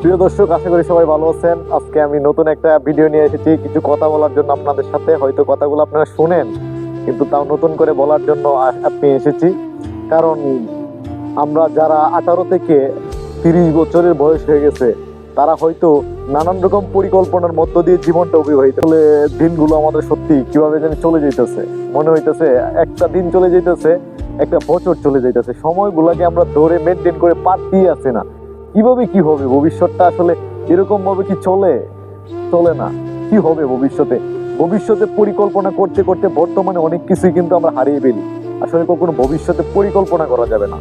প্রিয় দর্শক, আশা করি সবাই ভালো আছেন। আজকে আমি নতুন একটা ভিডিও নিয়ে এসেছি। কিছু কথা বলার জন্য আপনাদের সাথে। হয়তো কথাগুলো আপনারা শুনেন, কিন্তু তাও নতুন করে বলার জন্য আপনি এসেছি। কারণ আমরা যারা আঠারো থেকে তিরিশ বছরের বয়স হয়ে গেছে, তারা হয়তো নানান রকম পরিকল্পনার মধ্য দিয়ে জীবনটা অতিবাহিত হলে দিনগুলো আমাদের সত্যি কীভাবে যেন চলে যাইতেছে। মনে হইতেছে, একটা দিন চলে যাইতেছে, একটা বছর চলে যাইতেছে। সময়গুলোকে আমরা ধরে মেনটেন করে পার দিয়ে আছে না। কীভাবে কি হবে? ভবিষ্যৎটা আসলে এরকম ভাবে কি চলে? চলে না। কি হবে ভবিষ্যতে? ভবিষ্যতে পরিকল্পনা করতে করতে বর্তমানে অনেক কিছুই কিন্তু আমরা হারিয়ে ফেলি। আসলে কখনো ভবিষ্যতে পরিকল্পনা করা যাবে না।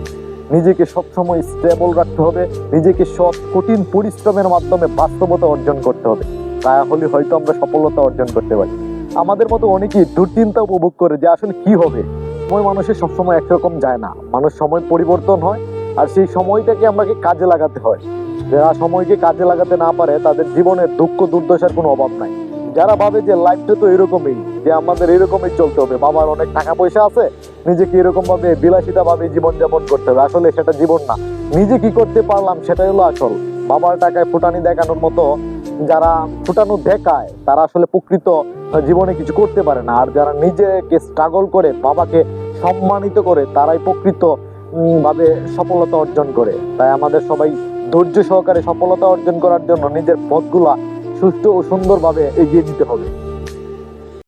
নিজেকে সবসময় স্টেবল রাখতে হবে। নিজেকে সৎ, কঠিন পরিশ্রমের মাধ্যমে বাস্তবতা অর্জন করতে হবে। তাহলে হয়তো আমরা সফলতা অর্জন করতে পারি। আমাদের মতো অনেকেই দুশ্চিন্তা উপভোগ করে যে আসলে কি হবে? সময় মানুষের সবসময় একরকম যায় না। মানুষ সময় পরিবর্তন হয় আর সেই সময়টাকে আমাকে কাজে লাগাতে হয়। যারা সময়কে কাজে লাগাতে না পারে, তাদের জীবনের দুঃখ, দুর্দশার কোনো অভাব নাই। যারা ভাবে যে লাইফটা তো এরকমই, যে আমাদের এরকমই চলতে হবে, বাবার অনেক টাকা পয়সা আছে, নিজেকে এরকম ভাবে বিলাসিতা ভাবে জীবনযাপন করতে হবে। আসলে সেটা জীবন না। নিজে কি করতে পারলাম সেটাই হলো আসল। বাবার টাকায় ফুটানি দেখানোর মতো যারা ফুটানো দেখায়, তারা আসলে প্রকৃত জীবনে কিছু করতে পারে না। আর যারা নিজেকে স্ট্রাগল করে, বাবাকে সম্মানিত করে, তারাই প্রকৃত ভাবে সফলতা অর্জন করে। তাই আমাদের সবাই ধৈর্য সহকারে সফলতা অর্জন করার জন্য নিজের পথগুলা সুস্থ ও সুন্দরভাবে এগিয়ে দিতে হবে।